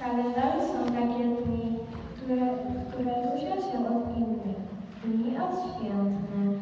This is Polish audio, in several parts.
Kalendarze są takie dni, które, które różnią się od innych. Dni odświętne,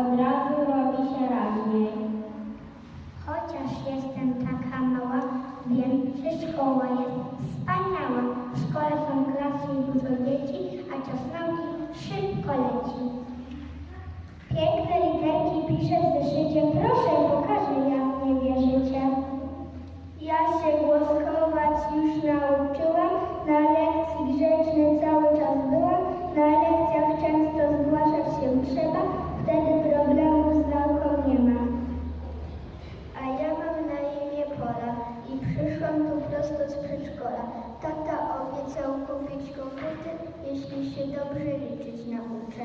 od razu robi się raźniej. Chociaż jestem taka mała, wiem, że szkoła jest wspaniała. W szkole są klasy i dużo dzieci, a czas nauki szybko leci. Piękne literki piszę w zeszycie, proszę pokażę, jak nie wierzycie. Ja się głoskować już nauczyłam, na lekcji grzeczny cały czas byłam, na lekcjach często zgłaszać się trzeba, wtedy problemów z nauką nie ma. A ja mam na imię Pola i przyszłam tu prosto z Tata obiecał kupić komputer, jeśli się dobrze liczyć nauczę.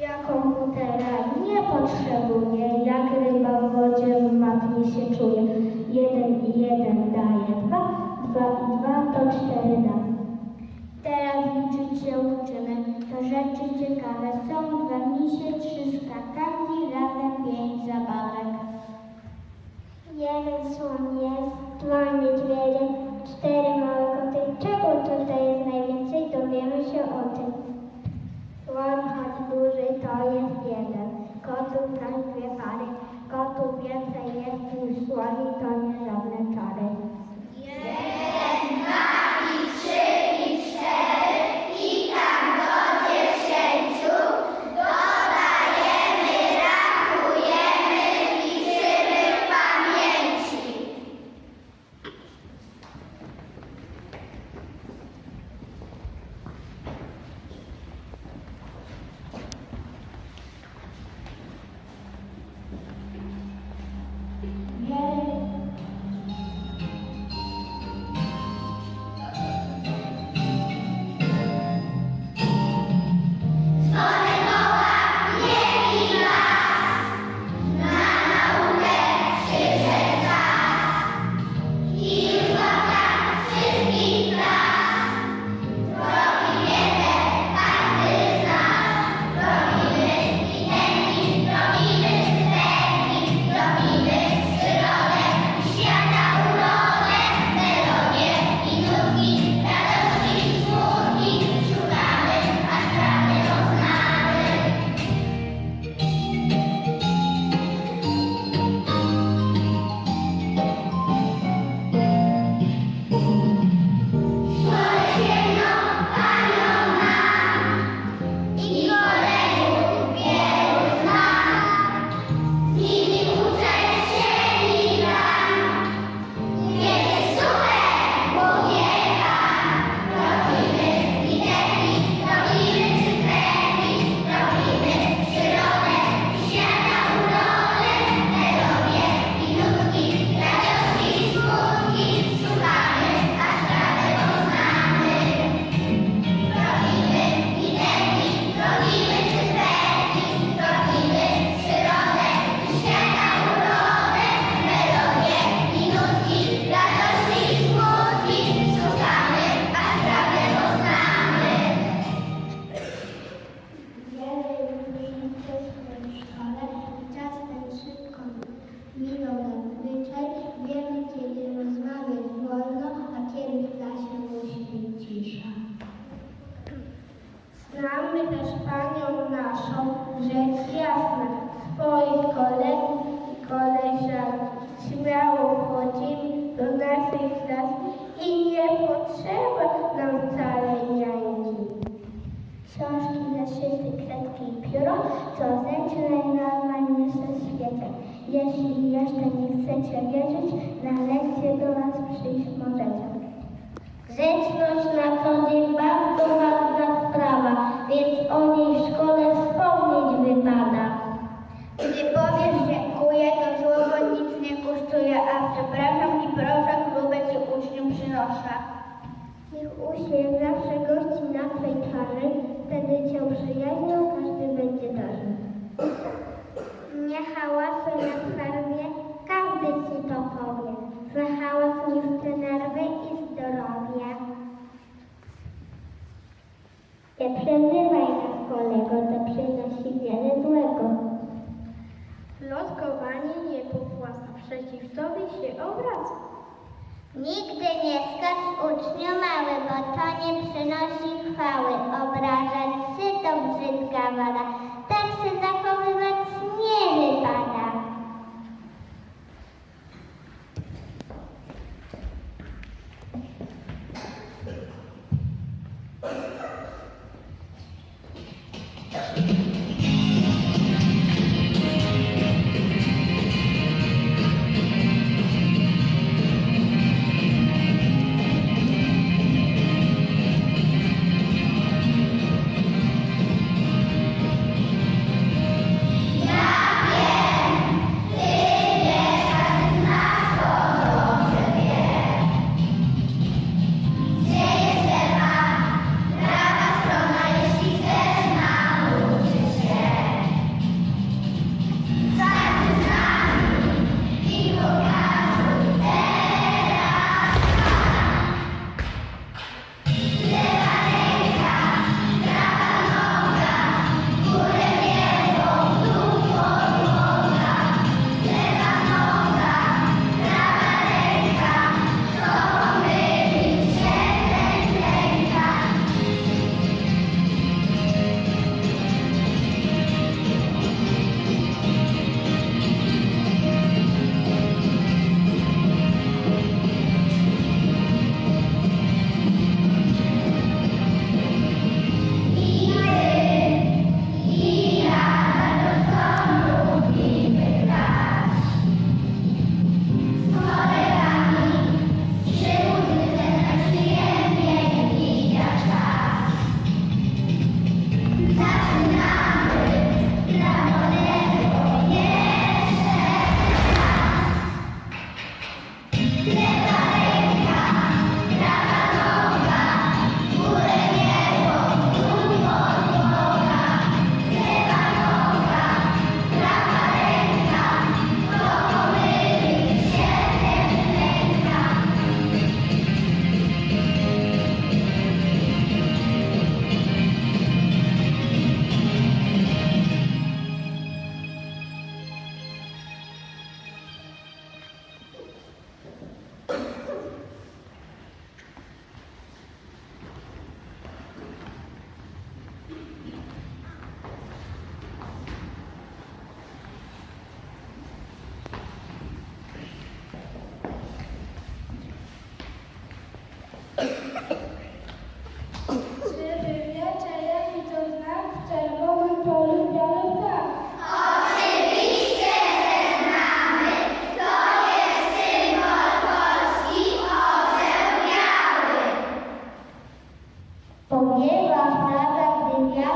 Ja komputera nie potrzebuję, jak ryba w wodzie matnie się czuję. Jeden i jeden daje dwa, dwa i dwa to cztery da. Teraz liczyć się uczymy, to rzeczy ciekawe są. Dwa misie, trzy skakanki, razem pięć zabawek. Jeden słon jest, dwa niedźwiedzie, cztery małe koty. Czego tutaj jest najwięcej, dowiemy się o tym. Choć duży, to jest jeden. Kotów na dwie pary. Kotów więcej jest niż słoni, to nie żadne czary. Przynoszę. Niech uśmiech zawsze gości na twej twarzy, wtedy cię przyjaźnią każdy będzie darzył. Nie hałasuj na farmie, każdy ci to powie. Że hałas niszczy nerwy i zdrowie. Nie przezywaj nas kolego, to przynosi wiele złego. Plotkowanie nie popłaca, przeciw tobie się obraca. Nigdy nie skacz uczniu mały, bo to nie przynosi chwały. Obrażać się to brzydka wada, tak się zachowywać nie wypada.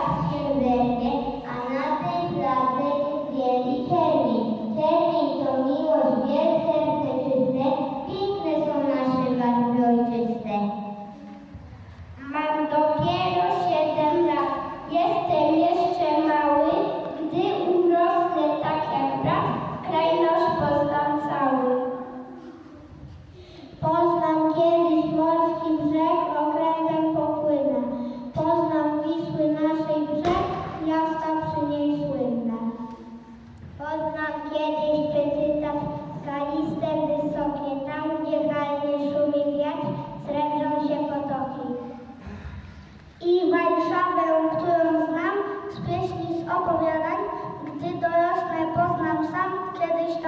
Thank you.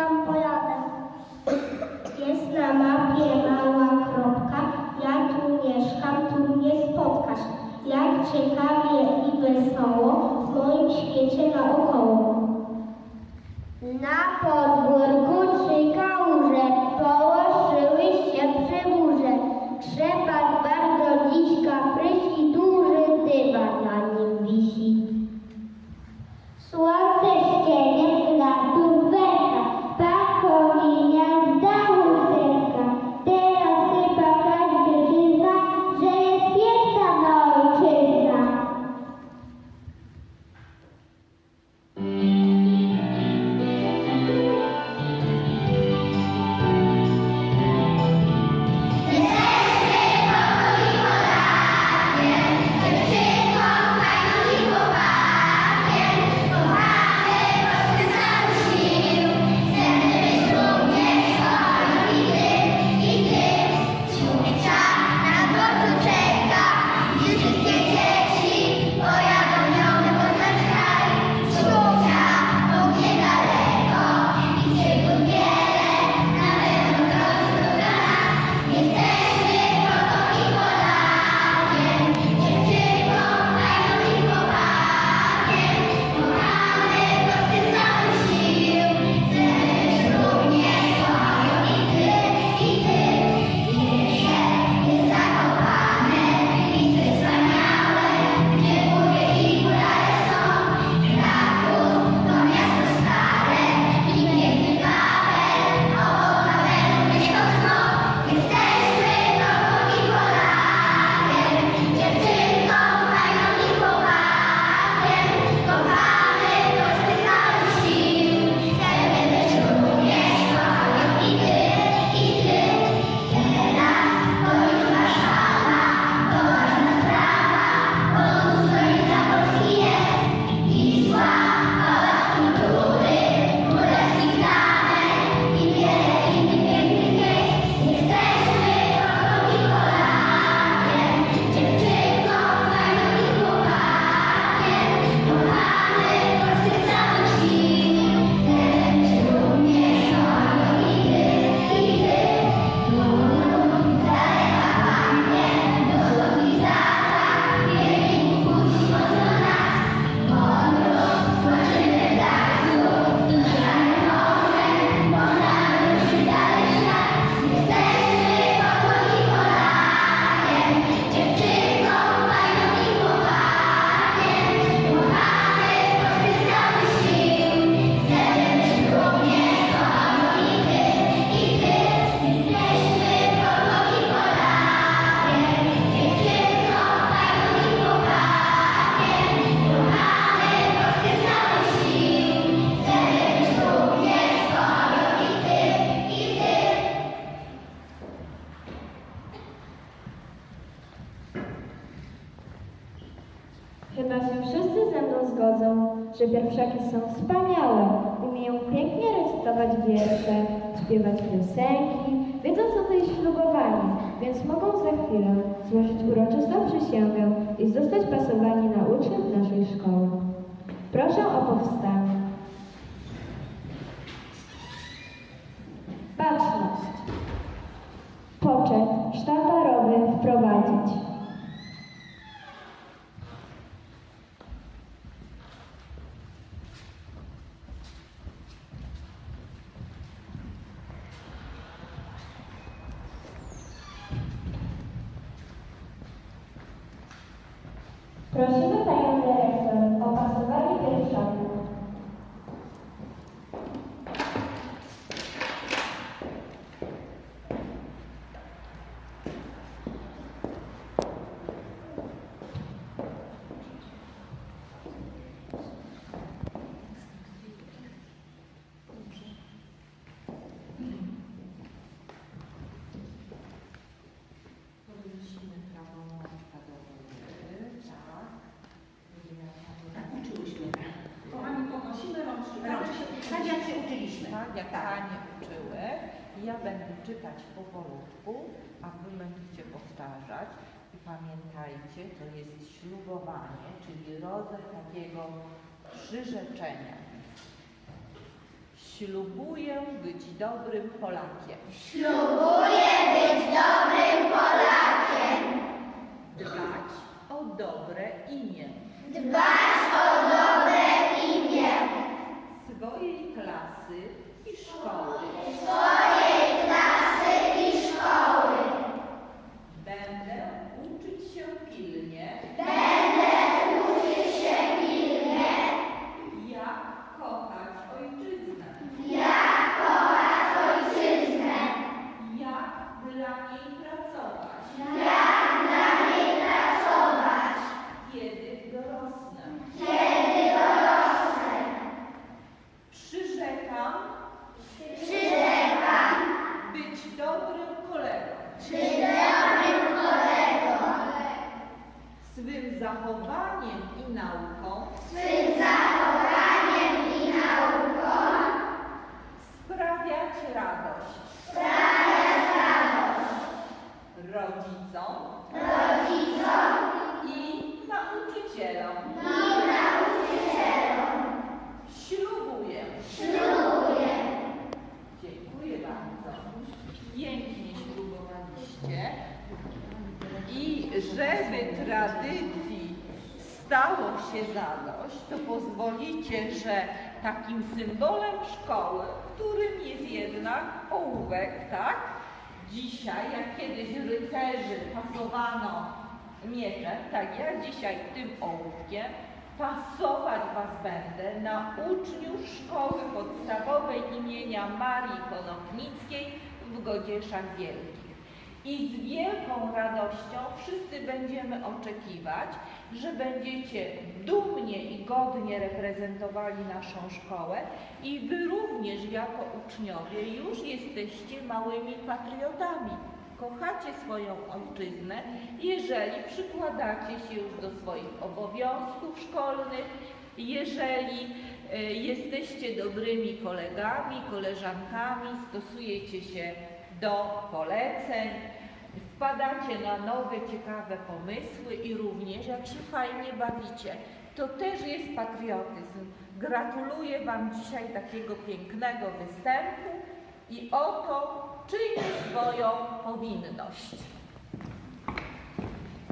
tam pojadę. Jest na mapie mała kropka, ja tu mieszkam, tu mnie spotkasz. Jak ciekawie i wesoło w moim świecie naokoło. Na podwórku. Wiersze, śpiewać piosenki, wiedzą co to jest ślubowanie, więc mogą za chwilę złożyć uroczystą przysięgę i zostać pasowani na uczniów naszej szkoły. Proszę o powstanie. Baczność. Poczet sztandarowy wprowadzić. Uczyliśmy. Tak, jak Panie uczyły. Ja będę czytać powolutku, a Wy będziecie powtarzać. I pamiętajcie, to jest ślubowanie, czyli rodzaj takiego przyrzeczenia. Ślubuję być dobrym Polakiem. Ślubuję być dobrym Polakiem. Dbać o dobre imię. swojej klasy i szkoły. Swojej strong. Stało się zadość, to pozwolicie, że takim symbolem szkoły, którym jest jednak ołówek, tak? Dzisiaj, jak kiedyś rycerzy pasowano mieczem, tak ja dzisiaj tym ołówkiem pasować Was będę na uczniów szkoły podstawowej imienia Marii Konopnickiej w Godzieszach Wielkich. I z wielką radością wszyscy będziemy oczekiwać, że będziecie dumnie i godnie reprezentowali naszą szkołę i Wy również jako uczniowie już jesteście małymi patriotami. Kochacie swoją ojczyznę, jeżeli przykładacie się już do swoich obowiązków szkolnych, jeżeli e, jesteście dobrymi kolegami, koleżankami, stosujecie się do poleceń, wpadacie na nowe, ciekawe pomysły i również jak się fajnie bawicie. To też jest patriotyzm. Gratuluję Wam dzisiaj takiego pięknego występu i oto czynię swoją powinność.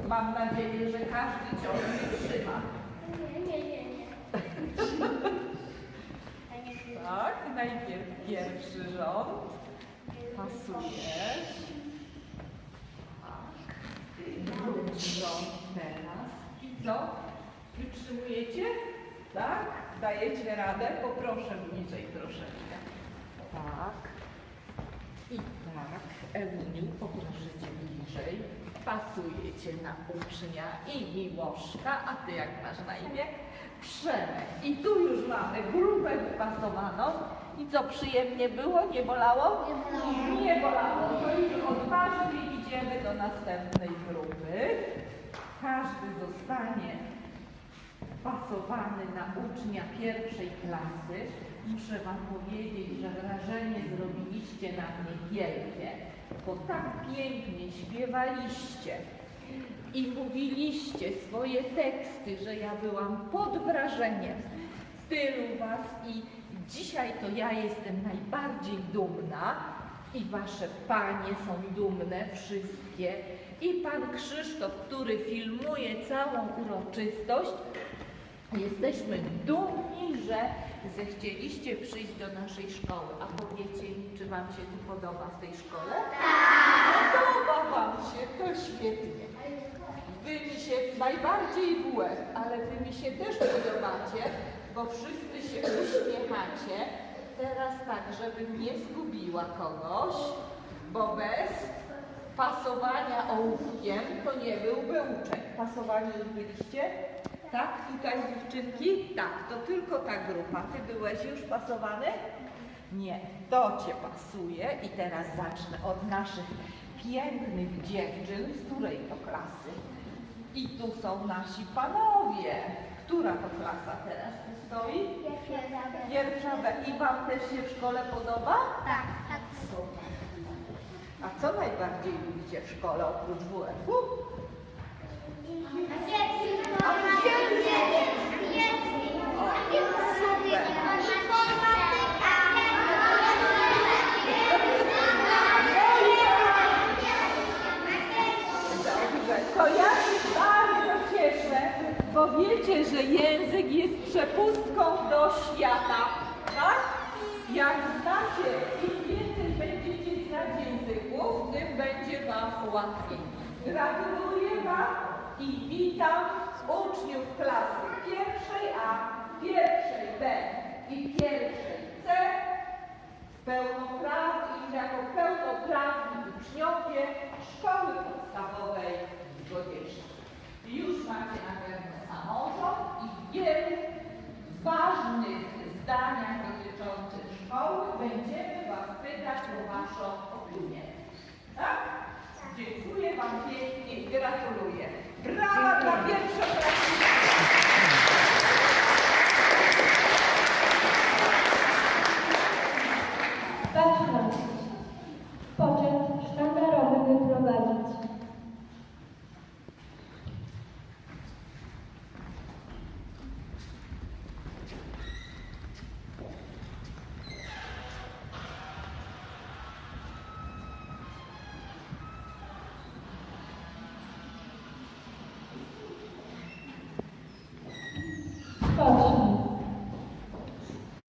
Mam nadzieję, że każdy ciągle trzyma. Nie, nie, nie, nie. Tak, najpierw pierwszy rząd. Pasujesz. Tak. Drugi teraz. I co? Wytrzymujecie? Tak? Dajecie radę? Poproszę bliżej troszeczkę. Tak. I tak. Ewuniu, poproszę cię bliżej. Pasujecie na ucznia i Miłoszka. A ty jak masz na imię? Przemek. I tu już mamy grupę wypasowaną. I co, przyjemnie było? Nie bolało? Nie, bolało. To już odważnie idziemy do następnej grupy. Każdy zostanie pasowany na ucznia pierwszej klasy, muszę Wam powiedzieć, że wrażenie zrobiliście na mnie wielkie, bo tak pięknie śpiewaliście i mówiliście swoje teksty, że ja byłam pod wrażeniem tylu Was i dzisiaj to ja jestem najbardziej dumna i Wasze panie są dumne wszystkie i Pan Krzysztof, który filmuje całą uroczystość. Jesteśmy dumni, że zechcieliście przyjść do naszej szkoły. A powiecie mi, czy Wam się tu podoba w tej szkole? Tak! Podoba Wam się, to świetnie. Wy mi się najbardziej WF, ale wy mi się też podobacie, bo wszyscy się uśmiechacie. Teraz tak, żebym nie zgubiła kogoś, bo bez pasowania ołówkiem to nie byłby uczeń. Pasowani już byliście? Tak, tutaj dziewczynki? Tak, to tylko ta grupa. Ty byłeś już pasowany? Nie, to cię pasuje i teraz zacznę od naszych pięknych dziewczyn, z której to klasy. I tu są nasi panowie. Która to klasa teraz tu stoi? Pierwsza B. I wam też się w szkole podoba? Tak, tak. Super. A co najbardziej lubicie w szkole oprócz WF-u? Dobrze, to ja się bardzo cieszę, bo wiecie, że język jest przepustką do świata, tak? Jak znacie, im więcej będziecie znać języków, tym będzie Wam łatwiej. Gratuluję Wam i witam uczniów klasy pierwszej A, pierwszej B i pierwszej C pełnoprawni, jako pełnoprawni uczniowie szkoły podstawowej w Godzieszach. Już macie na pewno samorząd i w wielu ważnych zdaniach dotyczących szkoły będziemy Was pytać o Waszą opinię. Tak? Dziękuję Wam pięknie i gratuluję. Brawa dla pierwszoklasistów!